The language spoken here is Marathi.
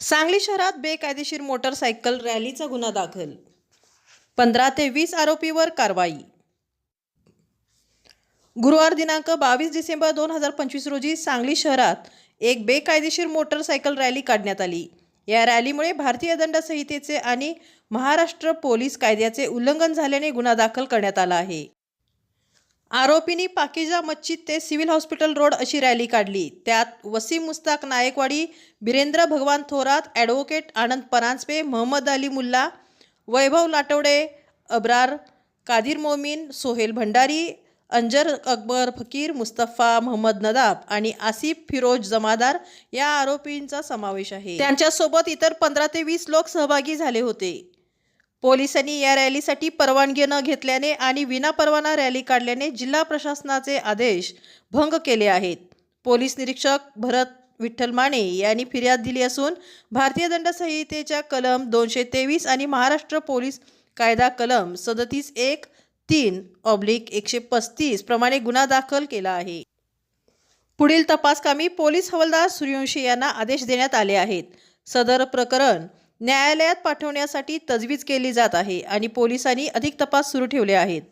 सांगली शहरात बेकायदेशीर मोटरसायकल रॅलीचा गुन्हा दाखल. पंधरा ते वीस आरोपीवर कारवाई. गुरुवार दिनांक बावीस डिसेंबर दोन हजार पंचवीस रोजी सांगली शहरात एक बेकायदेशीर मोटरसायकल रॅली काढण्यात आली. या रॅलीमुळे भारतीय दंड संहितेचे आणि महाराष्ट्र पोलीस कायद्याचे उल्लंघन झाल्याने गुन्हा दाखल करण्यात आला आहे. आरोपींनी पाकिजा मस्जिद ते सिव्हिल हॉस्पिटल रोड अशी रॅली काढली. त्यात वसीम मुस्ताक नायकवाडी बिरेंद्र भगवान थोरात ॲडव्होकेट आनंद परांजपे महम्मद अली मुल्ला वैभव लाटवडे अब्रार कादिर मोमीन सोहेल भंडारी अंजर अकबर फकीर मुस्तफा मोहम्मद नदाब आणि आसिफ फिरोज जमादार या आरोपींचा समावेश आहे. त्यांच्यासोबत इतर पंधरा ते वीस लोक सहभागी झाले होते. पोलिसांनी या रॅलीसाठी परवानगी न घेतल्याने आणि विनापरवाना रॅली काढल्याने जिल्हा प्रशासनाचे आदेश भंग केले आहेत. पोलीस निरीक्षक भरत विठ्ठल माने यांनी फिर्याद दिली असून भारतीय दंड संहितेच्या कलम दोनशे तेवीस आणि महाराष्ट्र पोलीस कायदा कलम सदतीस एक तीन ऑब्लिक एकशे पस्तीस प्रमाणे गुन्हा दाखल केला आहे. पुढील तपासकामी पोलीस हवालदार सूर्यवंशी यांना आदेश देण्यात आले आहेत. सदर प्रकरण न्यायालयात पाठवण्यासाठी तजवीज केली जात आहे आणि पोलिसांनी अधिक तपास सुरू ठेवले आहेत.